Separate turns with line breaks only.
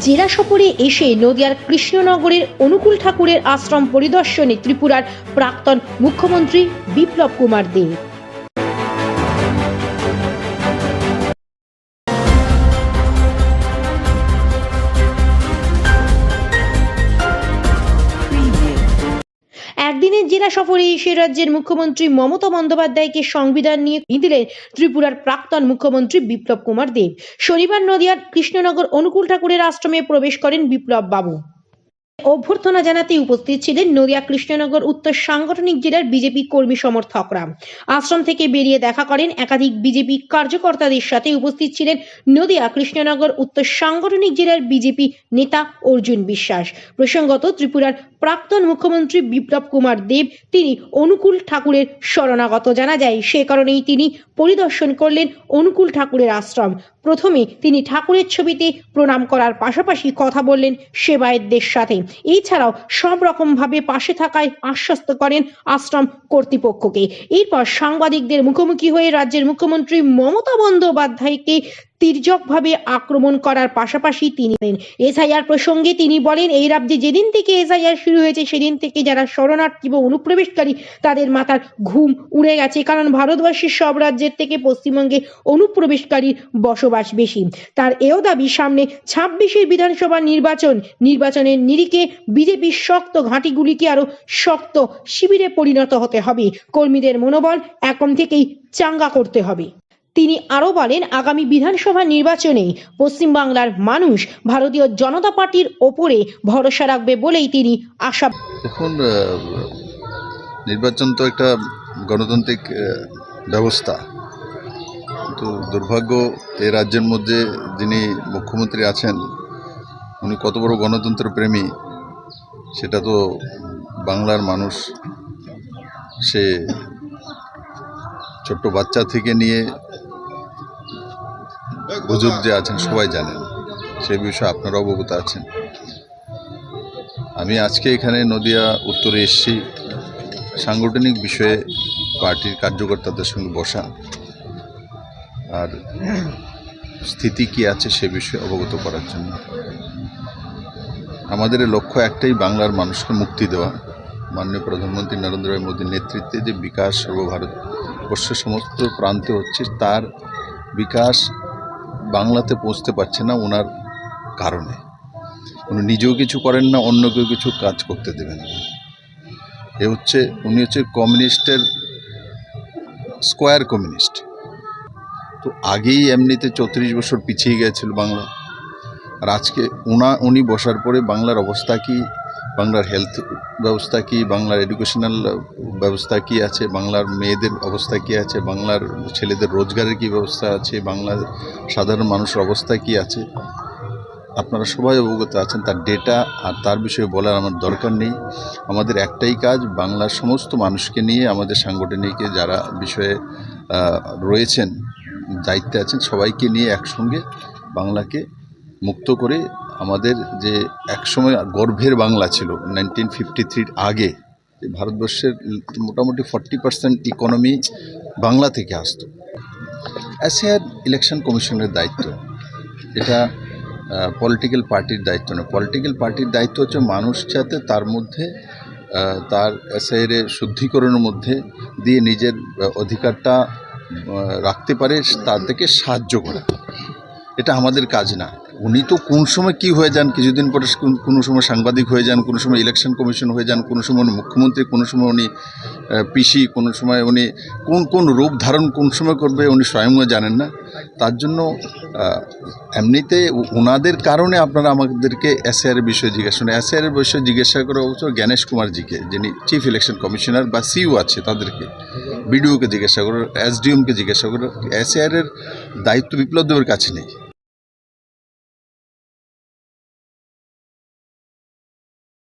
জেলা সফরে এসে নদিয়ার কৃষ্ণনগরের অনুকূল ঠাকুরের আশ্রম পরিদর্শনে ত্রিপুরার প্রাক্তন মুখ্যমন্ত্রী বিপ্লব কুমার দেব একদিনের জেলা সফরে এসে রাজ্যের মুখ্যমন্ত্রী মমতা বন্দ্যোপাধ্যায়কে সংবিধান নিয়ে দিলেন ত্রিপুরার প্রাক্তন মুখ্যমন্ত্রী বিপ্লব কুমার দেব। শনিবার নদিয়ার কৃষ্ণনগর অনুকূল ঠাকুরের আশ্রমে প্রবেশ করেন বিপ্লব বাবু। অভ্যর্থনা জানাতে উপস্থিত ছিলেন নদিয়া কৃষ্ণনগর উত্তর সাংগঠনিক জেলার বিজেপি কর্মী সমর্থকরা। আশ্রম থেকে বেরিয়ে দেখা করেন একাধিক বিজেপি কার্যকর্তাদের সাথে উপস্থিত ছিলেন নদিয়া কৃষ্ণনগর উত্তর সাংগঠনিক জেলার বিজেপি নেতা অর্জুন বিশ্বাস। প্রসঙ্গত ত্রিপুরার প্রাক্তন মুখ্যমন্ত্রী বিপ্লব কুমার দেব, তিনি অনুকূল ঠাকুরের শরণাগত জানা যায়। সে কারণেই তিনি পরিদর্শন করলেন অনুকূল ঠাকুরের আশ্রম। প্রথমে তিনি ঠাকুরের ছবিতে প্রণাম করার পাশাপাশি কথা বললেন সেবায়েতদের সাথে। এছাড়াও সব রকমভাবে পাশে থাকায় আশ্বস্ত করেন আশ্রম কর্তৃপক্ষকে। এরপর সাংবাদিকদের মুখোমুখি হয়ে রাজ্যের মুখ্যমন্ত্রী মমতা বন্দ্যোপাধ্যায়কে তির্যকভাবে আক্রমণ করার পাশাপাশি তিনি এসআইআর প্রসঙ্গে তিনি বলেন, এই রাজ্যে যেদিন থেকে এসআইআর শুরু হয়েছে, সেদিন থেকে যারা শরণার্থী বা অনুপ্রবেশকারী, তাদের মাথার ঘুম উড়ে গেছে, কারণ ভারতবর্ষের সব রাজ্যের থেকে পশ্চিমবঙ্গে অনুপ্রবেশকারীর বসবাস বেশি। তার এও দাবি, সামনে ছাব্বিশের বিধানসভা নির্বাচন, নির্বাচনের নিরিখে বিজেপির শক্ত ঘাঁটিগুলিকে আরও শক্ত শিবিরে পরিণত হতে হবে। কর্মীদের মনোবল এখন থেকেই চাঙ্গা করতে হবে। তিনি আরও বলেন, আগামী বিধানসভা নির্বাচনে পশ্চিমবাংলার মানুষ ভারতীয় জনতা পার্টির ওপরে ভরসা রাখবে বলেই তিনি আশা
দেখুন নির্বাচন তো একটা গণতান্ত্রিক ব্যবস্থা। কিন্তু দুর্ভাগ্য, এই রাজ্যের মধ্যে যিনি মুখ্যমন্ত্রী আছেন, উনি কত বড় গণতন্ত্র প্রেমী, সেটা তো বাংলার মানুষ, সে ছোট্ট বাচ্চা থেকে নিয়ে বুজুর্গ যে আছেন, সবাই জানেন। সে বিষয়ে আপনারা অবগত আছেন। আমি আজকে এখানে নদিয়া উত্তরে এসেছি। সাংগঠনিক বিষয়ে পার্টির কার্যকর্তাদের সঙ্গে বসা। আর স্থিতি কি আছে সে বিষয়ে অবগত করার জন্য। আমাদের লক্ষ্য একটাই, বাংলার মানুষকে মুক্তি দেওয়া। মাননীয় প্রধানমন্ত্রী নরেন্দ্র মোদীর নেতৃত্বে যে বিকাশ সর্বভারতবর্ষের সমস্ত প্রান্তে হচ্ছে, তার বিকাশ বাংলাতে পৌঁছতে পারছে না ওনার কারণে। উনি নিজেও কিছু করেন না অন্য কেউ কিছু কাজ করতে দেবেন না। এ হচ্ছে, উনি হচ্ছে কমিউনিস্টের স্কোয়ার কমিউনিস্ট। তো আগেই এমনিতে চৌত্রিশ বছর পিছিয়ে গেছিল বাংলা। আর আজকে উনা, উনি বসার পরে বাংলার অবস্থা কি বাংলার হেলথ ব্যবস্থা কি, বাংলার এডুকেশনাল ব্যবস্থা কি আছে, বাংলার মেয়েদের অবস্থা কি আছে, বাংলার ছেলেদের রোজগারের কি ব্যবস্থা আছে, বাংলার সাধারণ মানুষের অবস্থা কি আছে, আপনারা সবাই অবগত আছেন, তার ডেটা আর তার বিষয়ে বলার আমার দরকার নেই। আমাদের একটাই কাজ, বাংলার সমস্ত মানুষকে নিয়ে আমাদের সাংগঠনিক যারা বিষয়ে রয়েছেন, দায়িত্বে আছেন, সবাইকে নিয়ে একসঙ্গে বাংলাকে মুক্ত করে আমাদের যে একসময় গর্ভের বাংলা ছিল নাইনটিন ফিফটি থ্রির আগে ভারতবর্ষের মোটামুটি ফর্টি পার্সেন্ট ইকোনমি বাংলা থেকে আসতো। অ্যাসিয়ার ইলেকশন কমিশনের দায়িত্ব, এটা পলিটিক্যাল পার্টির দায়িত্ব নয় পলিটিক্যাল পার্টির দায়িত্ব হচ্ছে মানুষ যাতে তার মধ্যে তার এসআইয়ের শুদ্ধিকরণের মধ্যে দিয়ে নিজের অধিকারটা রাখতে পারে, তার থেকে সাহায্য করা। এটা আমাদের কাজ না। উনি তো কোন সময় কি হয়ে যান? কিছুদিন পরে কোন- সময় সাংবাদিক হয়ে যান, কোনো সময় ইলেকশন কমিশন হয়ে যান, কোনো সময় উনি মুখ্যমন্ত্রী, কোনো সময় উনি পিসি কোনো সময় উনি, কোন কোন রূপ ধারণ কোন সময় করবে উনি স্বয়ংও জানেন না। তার জন্য এমনিতে ওনাদের কারণে আপনারা আমাদেরকে এসআইআর বিষয়ে জিজ্ঞাসা করেন এসআইআর বিষয়ে জিজ্ঞাসা করা অবশ্য জ্ঞানেশ কুমারজিকে, যিনি চিফ ইলেকশন কমিশনার বা সিইও আছে তাদেরকে বিডিওকে জিজ্ঞাসা করো এসডিএমকে জিজ্ঞাসা করো এসআইআর এর দায়িত্ব বিপ্লব দেবের কাছে নেই।